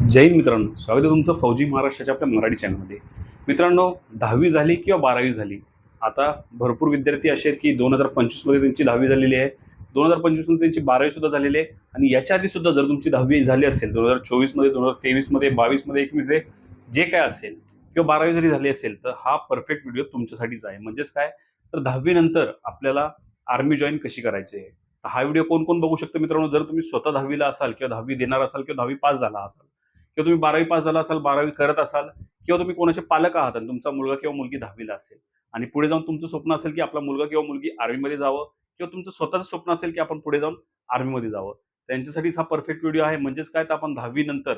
जय मित्रांनो स्वागत आहे तुमचं फौजी महाराष्ट्राच्या आपल्या मराठी चॅनलमध्ये. मित्रांनो दहावी झाली किंवा बारावी झाली आता भरपूर विद्यार्थी असे आहेत की दोन हजार पंचवीसमध्ये त्यांची दहावी झालेली आहे. दोन हजार पंचवीसमध्ये त्यांची बारावी सुद्धा झालेली आहे. आणि याच्या आधी सुद्धा जर तुमची दहावी झाली असेल दोन हजार चोवीसमध्ये दोन हजार तेवीसमध्ये बावीसमध्ये एकवीसमध्ये जे काय असेल किंवा बारावी जरी झाली असेल तर हा परफेक्ट व्हिडिओ तुमच्यासाठीच आहे. म्हणजेच काय? तर दहावीनंतर आपल्याला आर्मी जॉईन कशी करायची आहे? हा व्हिडिओ कोण कोण बघू शकतो मित्रांनो? जर तुम्ही स्वतः दहावीला असाल किंवा दहावी देणार असाल किंवा दहावी पास झाला असाल किंवा तुम्ही बारावी पास झाला असाल बारावी करत असाल किंवा तुम्ही कोणाचे पालक आहात आणि तुमचा मुलगा किंवा मुलगी दहावीला असेल आणि पुढे जाऊन तुमचं स्वप्न असेल की आपला मुलगा किंवा मुलगी आर्मीमध्ये जावं किंवा तुमचं स्वतःचं स्वप्न असेल की आपण पुढे जाऊन आर्मीमध्ये जावं. त्यांच्यासाठीच हा परफेक्ट व्हिडिओ आहे. म्हणजेच काय? तर आपण दहावी नंतर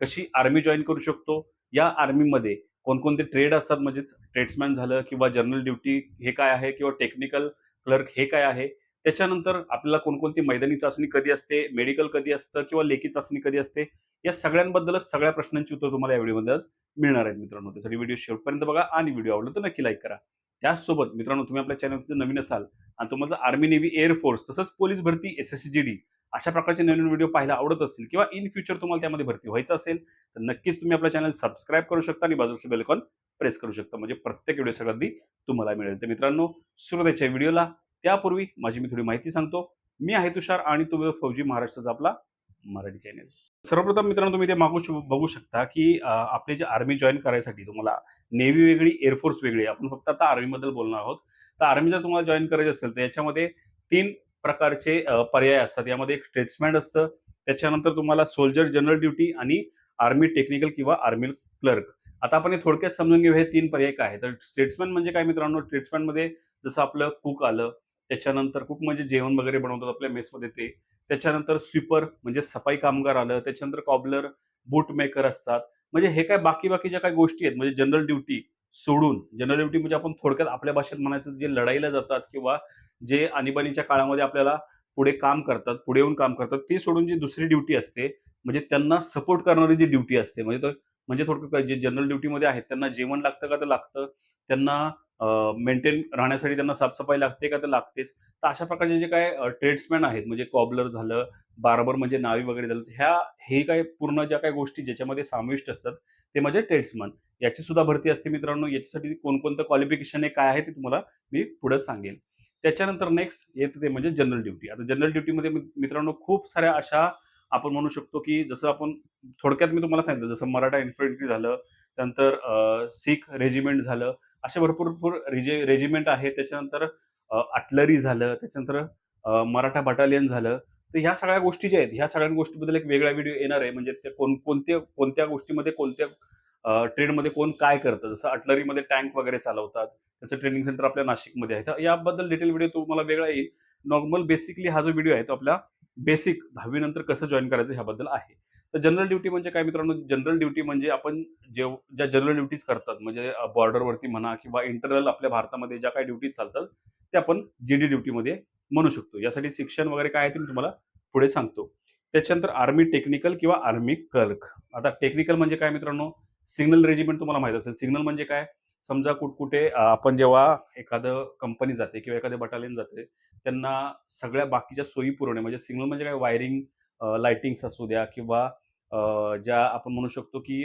कशी आर्मी जॉईन करू शकतो? या आर्मीमध्ये कोणकोणते ट्रेड असतात? म्हणजेच ट्रेड्समॅन झालं किंवा जनरल ड्युटी हे काय आहे? किंवा टेक्निकल क्लर्क हे काय आहे? त्याच्यानंतर आपल्याला कोणकोणती मैदानी चाचणी कधी असते मेडिकल कधी असतं किंवा लेखी चाचणी कधी असते या सगळ्यांबद्दलच सगळ्या प्रश्नांची उत्तर तुम्हाला या व्हिडिओमध्ये आज मिळणार आहेत मित्रांनो. त्यासाठी व्हिडिओ शेवटपर्यंत बघा आणि व्हिडिओ आवडला तर नक्की लाईक करा. त्याचसोबत मित्रांनो तुम्ही आपल्या चॅनलचे नवीन असाल आणि तुम्हाला आर्मी नेव्ही एअरफोर्स तसंच पोलीस भरती S S C G D अशा प्रकारचे नवीन व्हिडिओ पाहायला आवडत असतील किंवा इन फ्युचर तुम्हाला त्यामध्ये भरती व्हायचं असेल तर नक्कीच तुम्ही आपला चॅनल सबस्क्राईब करू शकता आणि बाजूचे बेलकॉन प्रेस करू शकता. म्हणजे प्रत्येक व्हिडिओ सगळ्यात तुम्हाला मिळेल. तर मित्रांनो सुरुवातीच्या व्हिडिओला त्यापूर्वी माझी मी थोडी माहिती सांगतो. मी आहे तुषार आणि तुम्ही फौजी महाराष्ट्राचा आपला मराठी चॅनल सर्वप्रथम मित्रांनो तुम्ही ते मागू बघू शकता की आपले जे आर्मी जॉईन करायसाठी तुम्हाला नेव्ही वेगळी एअरफोर्स वेगळी आपण फक्त आता आर्मी बद्दल बोलणार आहोत. तर आर्मी जर तुम्हाला जॉईन करायचं असेल तर याच्यामध्ये तीन प्रकारचे पर्याय असतात. यामध्ये एक स्टेट्समॅन असतं त्याच्यानंतर तुम्हाला सोल्जर जनरल ड्युटी आणि आर्मी टेक्निकल किंवा आर्मी क्लर्क आता आपण हे थोडक्यात समजून घेऊ हे तीन पर्याय काय तर स्टेट्समॅन म्हणजे काय मित्रांनो? स्टेट्समॅनमध्ये जसं आपलं कुक आलं त्याच्यानंतर खूप म्हणजे जेवण वगैरे बनवतात आपल्या मेसमध्ये ते. त्याच्यानंतर स्वीपर म्हणजे सफाई कामगार आलं त्याच्यानंतर कॉबलर बूट मेकर असतात. म्हणजे हे काय बाकी बाकी ज्या काही गोष्टी आहेत. म्हणजे जनरल ड्युटी सोडून जनरल ड्युटी म्हणजे आपण थोडक्यात आपल्या भाषेत म्हणायचं जे लढाईला जातात किंवा जे आणीबाणीच्या काळामध्ये आपल्याला पुढे काम करतात पुढे येऊन काम करतात ते सोडून जी दुसरी ड्युटी असते म्हणजे त्यांना सपोर्ट करणारी जी ड्युटी असते म्हणजे म्हणजे थोडक्यात जे जनरल ड्युटीमध्ये आहेत त्यांना जेवण लागतं का? तर लागतं. त्यांना मेंटेन राहण्यासाठी त्यांना साफसफाई लागते का? तर लागतेच. तर अशा प्रकारचे जे काय ट्रेड्समॅन आहेत म्हणजे कॉबलर झालं बार्बर म्हणजे नावी वगैरे झालं ह्या हे काय पूर्ण ज्या काही गोष्टी ज्याच्यामध्ये समाविष्ट असतात ते म्हणजे ट्रेड्समॅन याची सुद्धा भरती असते मित्रांनो. याच्यासाठी कोणकोणतं क्वालिफिकेशन आहे काय आहे ते तुम्हाला मी पुढे सांगेन. त्याच्यानंतर नेक्स्ट येतं ते म्हणजे जनरल ड्युटी आता जनरल ड्युटीमध्ये मित्रांनो खूप साऱ्या अशा आपण म्हणू शकतो की जसं आपण थोडक्यात मी तुम्हाला सांगितलं जसं मराठा इन्फंट्री झालं त्यानंतर सिख रेजिमेंट झालं असे भरपूर भरपूर रिजे रेजिमेंट आहे. त्याच्यानंतर अटलरी झालं त्याच्यानंतर मराठा बटालियन झालं. तर ह्या सगळ्या गोष्टी ज्या आहेत ह्या सगळ्या गोष्टीबद्दल एक वेगळा व्हिडिओ येणार आहे. म्हणजे ते कोण कोणत्या कोणत्या गोष्टीमध्ये कोणत्या ट्रेडमध्ये कोण काय करतं? जसं अटलरीमध्ये टँक वगैरे चालवतात त्याचं ट्रेनिंग सेंटर आपल्या नाशिकमध्ये आहे. तर याबद्दल डिटेल व्हिडिओ तुम्हाला वेगळा येईल. नॉर्मल बेसिकली हा जो व्हिडिओ आहे तो आपला बेसिक दहावीनंतर कसं जॉईन करायचं ह्याबद्दल आहे. तर जनरल ड्युटी म्हणजे काय मित्रांनो? जनरल ड्युटी म्हणजे आपण जेव ज्या जनरल ड्युटीज करतात म्हणजे बॉर्डरवरती म्हणा किंवा इंटरनल आपल्या भारतामध्ये ज्या काही ड्युटीज चालतात ते आपण जी डी ड्युटीमध्ये म्हणू शकतो. यासाठी शिक्षण वगैरे काय आहे ते मी तुम्हाला पुढे सांगतो. त्याच्यानंतर आर्मी टेक्निकल किंवा आर्मी क्लर्क आता टेक्निकल म्हणजे काय मित्रांनो? सिग्नल रेजिमेंट तुम्हाला माहीत असेल. सिग्नल म्हणजे काय? समजा कुठकुठे आपण जेव्हा एखादं कंपनी जाते किंवा एखादं बटालियन जाते त्यांना सगळ्या बाकीच्या सोयी पुरवणे म्हणजे सिग्नल म्हणजे काय? वायरिंग लाइटिंग्स असू द्या किंवा ज्या आपण म्हणू शकतो की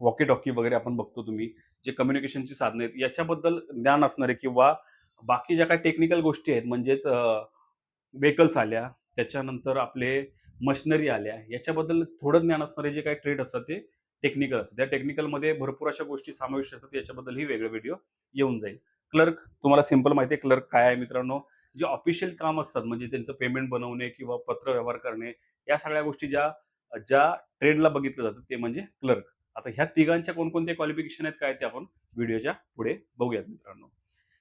वॉकी टॉकी वगैरे आपण बघतो तुम्ही जे कम्युनिकेशनची साधने आहेत याच्याबद्दल ज्ञान असणारे किंवा बाकी ज्या काही टेक्निकल गोष्टी आहेत म्हणजेच व्हेकल्स आल्या त्याच्यानंतर आपले मशिनरी आल्या याच्याबद्दल थोडं ज्ञान असणारे जे काही ट्रेड असतात ते टेक्निकल असतात. त्या टेक्निकलमध्ये भरपूर अशा गोष्टी समाविष्ट असतात याच्याबद्दल ही वेगळे व्हिडिओ येऊन जाईल. क्लर्क तुम्हाला सिंपल माहिती आहे क्लर्क काय आहे मित्रांनो? जे ऑफिशियल काम असतात म्हणजे त्यांचं पेमेंट बनवणे किंवा पत्र व्यवहार करणे या सगळ्या गोष्टी ज्या ज्या ट्रेडला बघितलं जातं ते म्हणजे क्लर्क आता ह्या तिघांच्या कोणकोणत्या क्वालिफिकेशन आहेत काय ते आपण व्हिडिओच्या पुढे बघूयात मित्रांनो.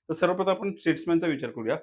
तर सर्वप्रथम आपण स्टेट्समॅनचा विचार करूया.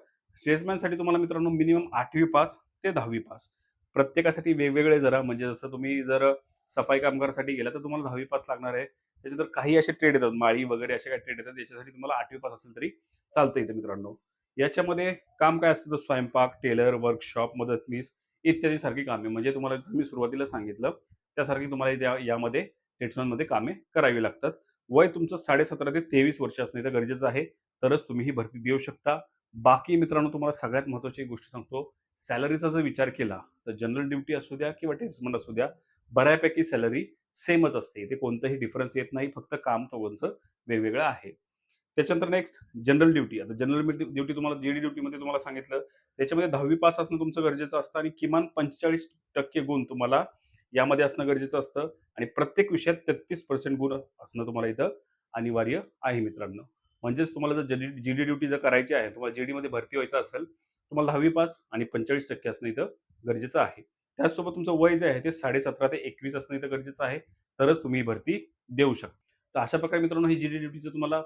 स्टेट्समॅनसाठी तुम्हाला मित्रांनो मिनिमम आठवी पास ते दहावी पास प्रत्येकासाठी वेगवेगळे जरा म्हणजे जसं तुम्ही जर सफाई कामगारासाठी गेला तर तुम्हाला दहावी पास लागणार आहे. त्याच्यानंतर काही असे ट्रेड येतात माळी वगैरे असे काही ट्रेड येतात याच्यासाठी तुम्हाला आठवी पास असेल तरी चालतं इथे मित्रांनो. याच्यामध्ये काम काय असतं? तर स्वयंपाक टेलर वर्कशॉप मदतनीस इत्यादी सारखी कामे. म्हणजे तुम्हाला जसं मी सुरुवातीला सांगितलं त्यासारखी तुम्हाला त्या- यामध्ये मध्ये कामे करावी लागतात. वय तुमचं साडेसतरा ते तेवीस वर्ष असणे इथं गरजेचं आहे. तरच तुम्ही ही भरती देऊ शकता. बाकी मित्रांनो तुम्हाला सगळ्यात महत्त्वाची गोष्ट सांगतो. सॅलरीचा जर विचार केला तर जनरल ड्युटी असू द्या किंवा टेक्समन असू द्या बऱ्यापैकी सॅलरी सेमच असते. इथे कोणतंही डिफरन्स येत नाही. फक्त काम दोघांचं वेगवेगळं आहे. त्याच्यानंतर नेक्स्ट जनरल ड्युटी आता जनरल ड्युटी तुम्हाला जीडी ड्युटीमध्ये तुम्हाला सांगितलं. त्याच्यामध्ये दहावी पास असणं तुमचं गरजेचं असतं आणि किमान पंचेचाळीस टक्के गुण तुम्हाला यामध्ये असणं गरजेचं असतं. आणि प्रत्येक विषयात तेहतीस पर्सेंट गुण असणं तुम्हाला इथं अनिवार्य आहे मित्रांनो. म्हणजेच तुम्हाला जर जी डी ड्युटी जर करायची आहे तुम्हाला जी डीमध्ये भरती व्हायचं असेल तुम्हाला दहावी पास आणि पंचेचाळीस टक्के असणं इथं गरजेचं आहे. त्याचसोबत तुमचं वय जे आहे ते साडेसतरा ते एकवीस असणं इथं गरजेचं आहे. तरच तुम्ही भरती देऊ शकता. तर अशा प्रकारे मित्रांनो ही जी डी ड्युटीचं तुम्हाला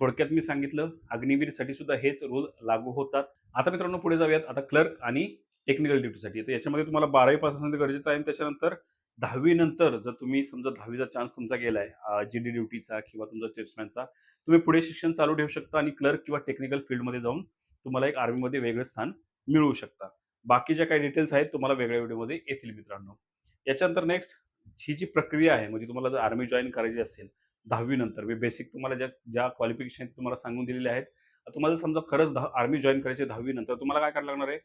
थोडक्यात मी सांगितलं अग्निवीरसाठी सुद्धा हेच रूल लागू होतात. आता मित्रांनो पुढे जाऊयात. आता क्लर्क आणि टेक्निकल ड्युटीसाठी तर याच्यामध्ये तुम्हाला बारावी पास असणं गरजेचं आहे. आणि त्याच्यानंतर दहावी नंतर जर तुम्ही समजा दहावीचा चान्स तुमचा गेलाय जी डी ड्युटीचा किंवा तुमचा चेसमॅनचा तुम्ही पुढे शिक्षण चालू ठेवू शकता आणि क्लर्क किंवा टेक्निकल फील्डमध्ये जाऊन तुम्हाला एक आर्मीमध्ये वेगळं स्थान मिळवू शकता. बाकी ज्या काही डिटेल्स आहेत तुम्हाला वेगळ्या व्हिडिओमध्ये येतील मित्रांनो. याच्यानंतर नेक्स्ट ही जी प्रक्रिया आहे म्हणजे तुम्हाला जर आर्मी जॉईन करायची असेल दहावी नंतर. म्हणजे बेसिक तुम्हाला ज्या ज्या क्वालिफिकेशन तुम्हाला सांगून दिलेले आहेत. तुम्हाला समजा खरंच आर्मी जॉईन करायचे दहावी नंतर तुम्हाला काय करायला लागणार आहे?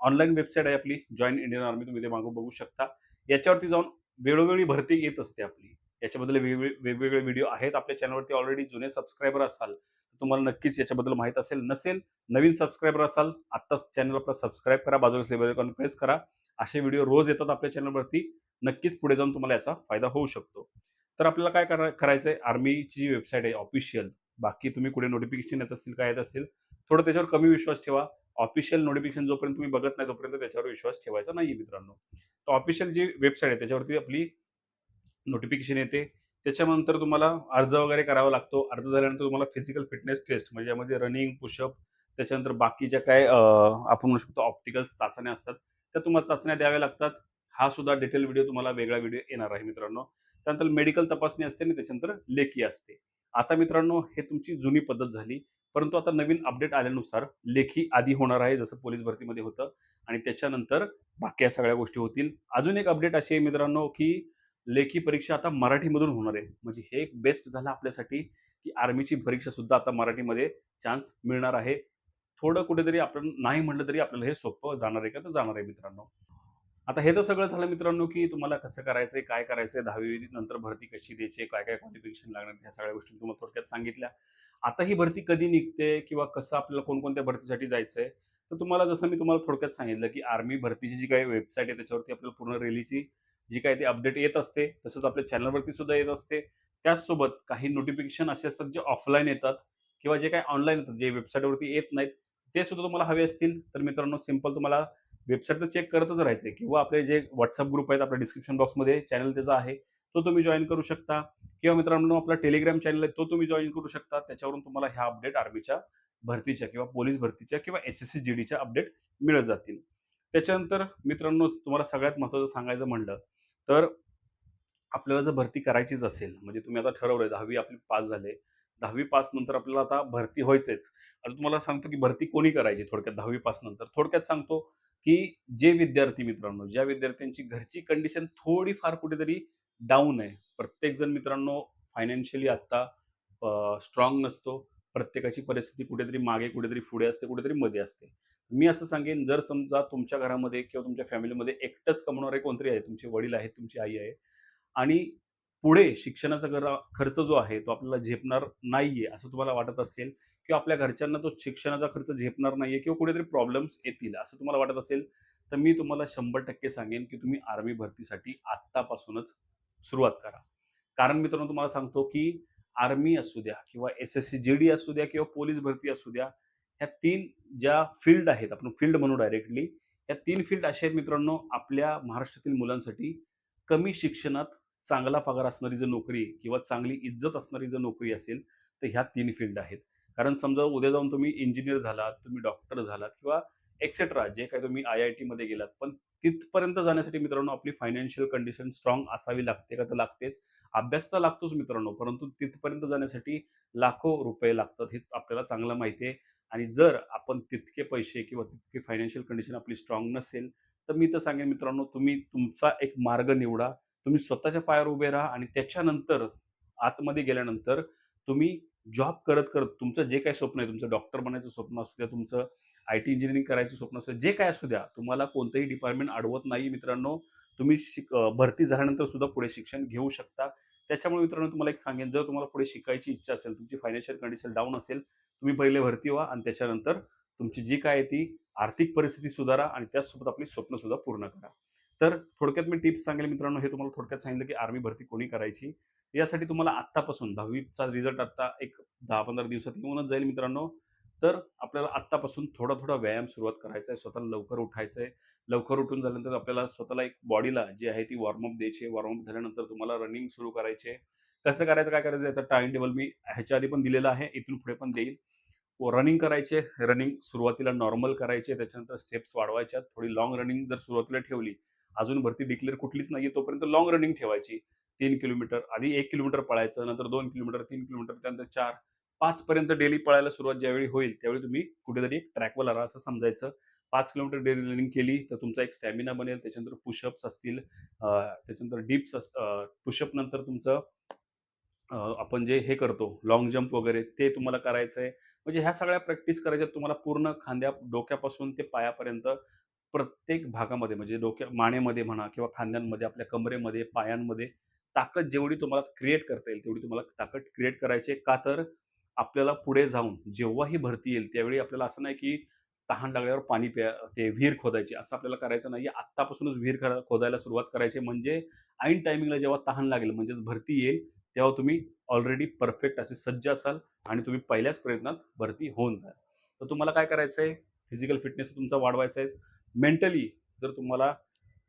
ऑनलाईन वेबसाईट आहे आपली जॉईन इंडियन आर्मी तुम्ही ते मागून बघू शकता. याच्यावरती जाऊन वेळोवेळी भरती येत असते आपली. याच्याबद्दल वेगवेगळे वेगवेगळे व्हिडिओ आहेत. आपल्या चॅनलवरती ऑलरेडी जुने सबस्क्रायबर असाल तर तुम्हाला नक्कीच याच्याबद्दल माहीत असेल. नसेल नवीन सबस्क्रायबर असाल आत्ताच चॅनल आपला सबस्क्राईब करा. बाजूला बेल आयकॉन प्रेस करा. असे व्हिडिओ रोज येतात आपल्या चॅनलवरती नक्कीच पुढे जाऊन तुम्हाला याचा फायदा होऊ शकतो. तर आपल्याला काय करा करायचं आहे आर्मीची जी वेबसाईट आहे ऑफिशियल बाकी तुम्ही कुठे नोटिफिकेशन येत असतील काय येत असेल थोडं त्याच्यावर कमी विश्वास ठेवा. ऑफिशियल नोटिफिकेशन जोपर्यंत तुम्ही बघत नाही तोपर्यंत त्याच्यावर विश्वास ठेवायचा नाही मित्रांनो. तर ऑफिशियल जी वेबसाईट आहे त्याच्यावरती आपली नोटिफिकेशन येते. त्याच्यानंतर तुम्हाला अर्ज वगैरे करावा लागतो. अर्ज झाल्यानंतर तुम्हाला फिजिकल फिटनेस टेस्ट म्हणजे यामध्ये रनिंग पुशअप त्याच्यानंतर बाकीच्या काय आपण म्हणू शकतो ऑप्टिकल चाचण्या असतात त्या तुम्हाला चाचण्या द्याव्या लागतात. हा सुद्धा डिटेल व्हिडिओ तुम्हाला वेगळा व्हिडिओ येणार आहे मित्रांनो. त्यानंतर मेडिकल तपासणी असते आणि त्याच्यानंतर लेखी असते. आता मित्रांनो हे तुमची जुनी पद्धत झाली. परंतु आता नवीन अपडेट आल्यानुसार लेखी आधी होणार आहे जसं पोलीस भरतीमध्ये होतं. आणि त्याच्यानंतर बाकी सगळ्या गोष्टी होतील. अजून एक अपडेट अशी आहे मित्रांनो की लेखी परीक्षा आता मराठीमधून होणार आहे. म्हणजे हे एक बेस्ट झालं आपल्यासाठी की आर्मीची परीक्षा सुद्धा आता मराठीमध्ये चान्स मिळणार आहे. थोडं कुठेतरी आपण नाही म्हटलं तरी आपल्याला हे सोपं जाणार आहे का? तर जाणार आहे मित्रांनो. आता हे तर सगळं झालं मित्रांनो की तुम्हाला कसं करायचंय काय करायचंय दहावी नंतर भरती कशी द्यायची काय काय क्वालिफिकेशन लागणार ह्या सगळ्या गोष्टी तुम्हाला थोडक्यात सांगितल्या. आता ही भरती कधी निघते किंवा कसं आपल्याला कोणकोणत्या भरतीसाठी जायचंय तर तुम्हाला जसं मी तुम्हाला थोडक्यात सांगितलं की आर्मी भरतीची जी काही वेबसाईट आहे त्याच्यावरती आपल्याला पूर्ण रेलीची जी काही ती अपडेट येत असते तसंच आपल्या चॅनलवरती सुद्धा येत असते. त्याचसोबत काही नोटिफिकेशन असे असतात जे ऑफलाईन येतात किंवा जे काही ऑनलाईन येतात जे वेबसाईटवरती येत नाहीत ते सुद्धा तुम्हाला हवे असतील. तर मित्रांनो सिंपल तुम्हाला वेबसाईट चेक करतच राहायचंय. किंवा आपले जे व्हॉट्सअप ग्रुप आहेत आपल्या डिस्क्रिप्शन बॉक्समध्ये चॅनल त्याचा आहे तो तुम्ही जॉईन करू शकता. किंवा मित्रांनो आपला टेलिग्राम चॅनल आहे तो तुम्ही जॉईन करू शकता. त्याच्यावरून तुम्हाला ह्या अपडेट आर्मीच्या भरतीच्या किंवा पोलीस भरतीच्या किंवा एस एस सी जी डीच्या अपडेट मिळत जातील. त्याच्यानंतर मित्रांनो तुम्हाला सगळ्यात महत्त्वाचं सांगायचं म्हणलं तर आपल्याला जर भरती करायचीच असेल म्हणजे तुम्ही आता ठरवलंय दहावी आपली पास झाले. दहावी पास नंतर आपल्याला आता भरती व्हायचेच. आता तुम्हाला सांगतो की भरती कोणी करायची थोडक्यात? दहावी पास नंतर. थोडक्यात सांगतो की जे विद्यार्थी मित्रांनो ज्या विद्यार्थ्यांची घरची कंडिशन थोडीफार कुठेतरी डाऊन आहे. प्रत्येक जण मित्रांनो फायनान्शियली आत्ता स्ट्रॉंग नसतो. प्रत्येकाची परिस्थिती कुठेतरी मागे कुठेतरी पुढे असते कुठेतरी मध्ये असते. मी असं सांगेन जर समजा तुमच्या घरामध्ये किंवा तुमच्या फॅमिलीमध्ये एकटंच कमवणारे कोणतरी आहे तुमचे वडील आहेत तुमची आई आहे आणि पुढे शिक्षणाचा खर्च जो आहे तो आपल्याला झेपणार नाहीये असं तुम्हाला वाटत असेल किंवा आपल्या घरच्यांना तो शिक्षणाचा खर्च झेपणार नाहीये किंवा कुठेतरी प्रॉब्लेम्स येतील असं तुम्हाला वाटत असेल तर मी तुम्हाला शंभर टक्के सांगेन की तुम्ही आर्मी भरतीसाठी आत्तापासूनच सुरुवात करा. कारण मित्रांनो तुम्हाला सांगतो की आर्मी असू द्या किंवा S S C G D असू द्या किंवा पोलीस भरती असू द्या ह्या तीन ज्या फील्ड आहेत आपण फील्ड म्हणू डायरेक्टली या तीन फील्ड अशा आहेत मित्रांनो आपल्या महाराष्ट्रातील मुलांसाठी कमी शिक्षणात चांगला पगार असणारी जर नोकरी किंवा चांगली इज्जत असणारी जर नोकरी असेल तर ह्या तीन फील्ड आहेत. कारण समजा उद्या जाऊन तुम्ही इंजिनियर झालात तुम्ही डॉक्टर झालात किंवा एक्सेट्रा जे काही तुम्ही आय आय टीमध्ये गेलात पण तिथपर्यंत जाण्यासाठी मित्रांनो आपली फायनान्शियल कंडिशन स्ट्रॉंग असावी लागते का? तर लागतेच. अभ्यास तर लागतोच मित्रांनो परंतु तिथपर्यंत जाण्यासाठी लाखो रुपये लागतात हे आपल्याला चांगलं माहिती आहे. आणि जर आपण तितके पैसे किंवा तितके फायनान्शियल कंडिशन आपली स्ट्रॉंग नसेल तर मी तर सांगेन मित्रांनो तुम्ही तुमचा एक मार्ग निवडा. तुम्ही स्वतःच्या पायावर उभे राहा आणि त्याच्यानंतर आतमध्ये गेल्यानंतर तुम्ही जॉब करत करत तुमचं जे काही स्वप्न आहे तुमचं डॉक्टर बनायचं स्वप्न असू द्या तुमचं आय टी इंजिनिअरिंग करायचं स्वप्न असू द्या जे काय असू द्या तुम्हाला कोणतंही डिपार्टमेंट अडवत नाही मित्रांनो. तुम्ही शिक भरती झाल्यानंतर सुद्धा पुढे शिक्षण घेऊ शकता. त्याच्यामुळे मित्रांनो तुम्हाला एक सांगेन जर तुम्हाला पुढे शिकायची इच्छा असेल तुमची फायनान्शियल कंडिशन डाऊन असेल तुम्ही पहिले भरती व्हा आणि त्याच्यानंतर तुमची जी काय आहे ती आर्थिक परिस्थिती सुधारा आणि त्याचसोबत आपली स्वप्न सुद्धा पूर्ण करा. तर थोडक्यात मी टिप्स सांगेल मित्रांनो हे तुम्हाला थोडक्यात सांगितलं की आर्मी भरती कोणी करायची? यासाठी तुम्हाला आत्तापासून दहावीचा रिझल्ट आत्ता एक दहा पंधरा दिवसात येऊनच जाईल मित्रांनो. तर आपल्याला आत्तापासून थोडा थोडा व्यायाम सुरुवात करायचा आहे. स्वतःला लवकर उठायचं आहे. लवकर उठून झाल्यानंतर आपल्याला स्वतःला एक बॉडीला जी आहे ती वॉर्मअप द्यायची वॉर्मअप झाल्यानंतर तुम्हाला रनिंग सुरू करायचे कसं करायचं काय करायचं याचा टाइम टेबल मी ह्याच्या आधी पण दिलेला आहे. इथून पुढे पण देईल. रनिंग करायचे रनिंग सुरुवातीला नॉर्मल करायचे त्याच्यानंतर स्टेप्स वाढवायच्या थोडी लॉंग रनिंग जर सुरुवातीला ठेवली अजून भरती डिक्लेअर कुठलीच नाहीये तोपर्यंत लॉंग रनिंग ठेवायची. तीन किलोमीटर आधी एक किलोमीटर पळायचं नंतर दोन किलोमीटर तीन किलोमीटर त्यानंतर चार पाच पर्यंत डेली पळायला सुरुवात ज्यावेळी होईल त्यावेळी तुम्ही कुठेतरी ट्रॅकवर आला असं समजायचं. पाच किलोमीटर डेली रनिंग केली तर तुमचा एक स्टॅमिना बनेल त्याच्यानंतर पुशअप्स असतील त्याच्यानंतर डिप्स पुशअप नंतर तुमचं आपण जे हे करतो लॉंग जम्प वगैरे ते तुम्हाला करायचं आहे म्हणजे ह्या सगळ्या प्रॅक्टिस करायच्या तुम्हाला पूर्ण खांद्या डोक्यापासून ते पायापर्यंत प्रत्येक भागामध्ये म्हणजे डोक्या मानेमध्ये म्हणा किंवा खांद्यांमध्ये आपल्या कमरेमध्ये पायांमध्ये ताकद जेवढी तुम्हाला क्रिएट करता येईल तेवढी तुम्हाला ताकद क्रिएट करायची आहे. का तर आपल्याला पुढे जाऊन जेव्हाही भरती येईल त्यावेळी आपल्याला असं नाही की तहान लागल्यावर पाणी प्या ते विहीर खोदायची. असं आपल्याला करायचं नाही आत्तापासूनच विहीर खोदायला सुरुवात करायची म्हणजे ऐन टायमिंगला जेव्हा तहान लागेल म्हणजेच भरती येईल तेव्हा तुम्ही ऑलरेडी परफेक्ट असे सज्ज असाल आणि तुम्ही पहिल्याच प्रयत्नात भरती होऊन जाल. तर तुम्हाला काय करायचं आहे? फिजिकल फिटनेस तुमचा वाढवायचा आहे. मेंटली जर तुम्हाला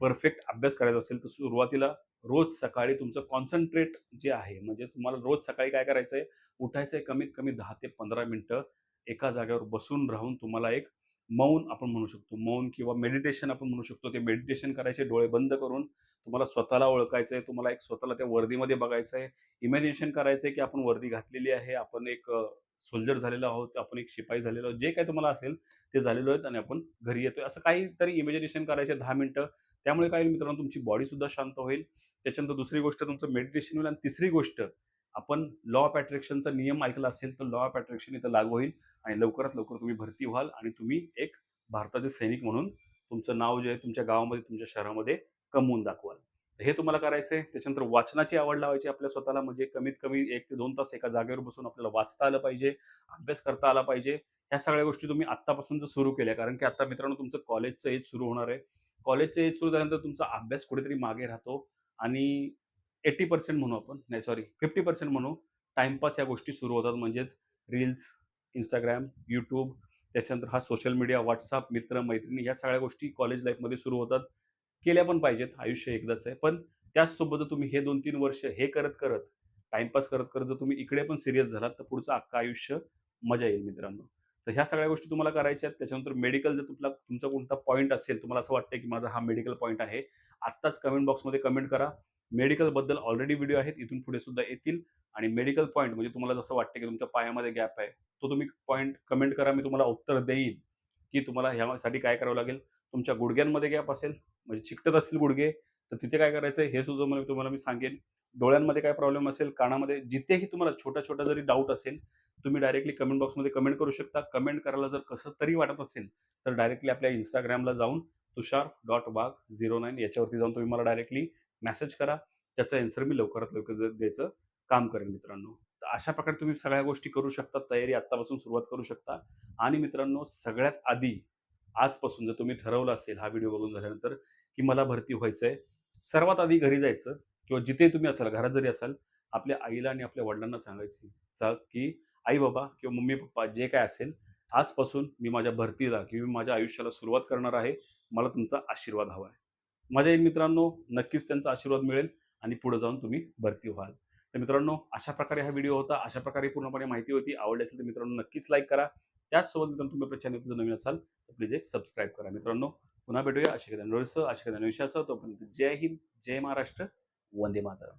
परफेक्ट अभ्यास करायचा असेल तर सुरुवातीला रोज सकाळी तुमचं कॉन्सन्ट्रेट जे आहे म्हणजे तुम्हाला रोज सकाळी काय करायचं आहे उठायचं आहे कमीत कमी दहा ते पंधरा मिनटं एका जागेवर बसून राहून तुम्हाला एक मौन आपण म्हणू शकतो. मौन किंवा मेडिटेशन आपण म्हणू शकतो. ते मेडिटेशन करायचे डोळे बंद करून तुम्हाला स्वतःला ओळखायचं आहे तुम्हाला एक स्वतःला त्या वर्दीमध्ये बघायचं आहे इमॅजिनेशन करायचं आहे की आपण वर्दी घातलेली आहे आपण एक सोल्जर झालेलो आहोत आपण एक शिपाई झालेलो आहोत जे काय तुम्हाला असेल ते झालेलो आहेत आणि आपण घरी येतोय. असं काहीतरी इमॅजिनेशन करायचे दहा मिनिटं. त्यामुळे काय होईल मित्रांनो तुमची बॉडी सुद्धा शांत होईल. त्याच्यानंतर दुसरी गोष्ट तुमचं मेडिटेशन होईल. आणि तिसरी गोष्ट आपण लॉ ऑफ अट्रॅक्शनचा नियम ऐकला असेल तर लॉ ऑफ अट्रॅक्शन इथं लागू होईल. आणि लवकरात लवकर तुम्ही भरती व्हाल आणि तुम्ही एक भारताचे सैनिक म्हणून तुमचं नाव जे आहे तुमच्या गावामध्ये तुमच्या शहरामध्ये कमवून दाखवाल. तर हे तुम्हाला करायचं आहे. त्याच्यानंतर वाचनाची आवड लावायची आपल्या स्वतःला. म्हणजे कमीत कमी एक ते दोन तास एका जागेवर बसून आपल्याला वाचता आलं पाहिजे अभ्यास करता आला पाहिजे. ह्या सगळ्या गोष्टी तुम्ही आत्तापासून जर सुरू केल्या कारण की आता मित्रांनो तुमचं कॉलेजचं एज सुरू होणार आहे. कॉलेजचं एज सुरू झाल्यानंतर तुमचा अभ्यास कुठेतरी मागे राहतो. आणि एट्टी पर्सेंट म्हणू आपण. नाही सॉरी फिफ्टी पर्सेंट म्हणू. टाइमपास या गोष्टी सुरू होतात. म्हणजेच रील्स इंस्टाग्राम यूट्यूब त्याच्यानंतर हा सोशल मीडिया व्हॉट्सअप मित्र मैत्रिणी या सगळ्या गोष्टी कॉलेज लाईफमध्ये सुरू होतात. केल्या पण पाहिजेत. आयुष्य एकदाच आहे. पण त्याचसोबत जर तुम्ही हे दोन तीन वर्ष हे करत करत टाइमपास करत करत जर तुम्ही इकडे पण सिरियस झालात तर पुढचं अख्खं आयुष्य मजा येईल मित्रांनो. तर ह्या सगळ्या गोष्टी तुम्हाला करायच्या आहेत. त्याच्यानंतर मेडिकल जर तुमचा तुमचा कोणता पॉईंट असेल तुम्हाला असं वाटतं की माझा हा मेडिकल पॉईंट आहे आत्ताच कमेंट बॉक्समध्ये कमेंट करा. मेडिकलबद्दल ऑलरेडी व्हिडिओ आहेत इथून पुढे सुद्धा येतील. आणि मेडिकल पॉईंट म्हणजे तुम्हाला जसं वाटतं की तुमच्या पायामध्ये गॅप आहे तो तुम्ही पॉईंट कमेंट करा मी तुम्हाला उत्तर देईन की तुम्हाला ह्यासाठी काय करावं लागेल. तुमच्या गुडघ्यांमध्ये गॅप असेल म्हणजे चिकटत असतील गुडघे तर तिथे काय करायचं हे सुद्धा मला तुम्हाला मी सांगेन. डोळ्यांमध्ये काय प्रॉब्लेम असेल कानामध्ये जिथेही तुम्हाला छोटा छोटा जरी डाऊट असेल तुम्ही डायरेक्टली कमेंट बॉक्समध्ये कमेंट करू शकता. कमेंट करायला जर कसं तरी वाटत असेल तर डायरेक्टली आपल्या इंस्टाग्रामला जाऊन Tushar dot Wagh zero nine याच्यावरती जाऊन तुम्ही मला डायरेक्टली मेसेज करा. त्याचा एन्सर मी लवकरात लवकर द्यायचं काम करेन मित्रांनो. तर अशा प्रकारे तुम्ही सगळ्या गोष्टी करू शकता तयारी आत्तापासून सुरुवात करू शकता. आणि मित्रांनो सगळ्यात आधी आजपासून जर तुम्ही ठरवलं असेल हा व्हिडिओ बघून झाल्यानंतर की मला भरती व्हायचं आहे सर्वात आधी घरी जायचं किंवा जिथे तुम्ही असाल घरात जरी असाल आपल्या आईला आणि आपल्या वडिलांना सांगायची चा- की आई बाबा किंवा मम्मी पप्पा जे काय असेल आजपासून मी माझ्या भरतीला किंवा माझ्या आयुष्याला सुरुवात करणार आहे. मला तुमचा आशीर्वाद हवा आहे. माझ्या मित्रांनो नक्कीच त्यांचा आशीर्वाद मिळेल आणि पुढे जाऊन तुम्ही भरती व्हाल. तर मित्रांनो अशा प्रकारे हा व्हिडिओ होता. अशा प्रकारे पूर्णपणे माहिती होती. आवडली असेल तर मित्रांनो नक्कीच लाईक करा. त्याचसोबत मित्रांनो तुम्ही आपल्या चॅनल जर नवीन असाल तर प्लीज एक सबस्क्राईब करा. मित्रांनो पुन्हा भेटूया. अशा एखाद्या नवीन अशा एखाद्या विषयासह तोपर्यंत जय हिंद जय महाराष्ट्र वंदे मातरम.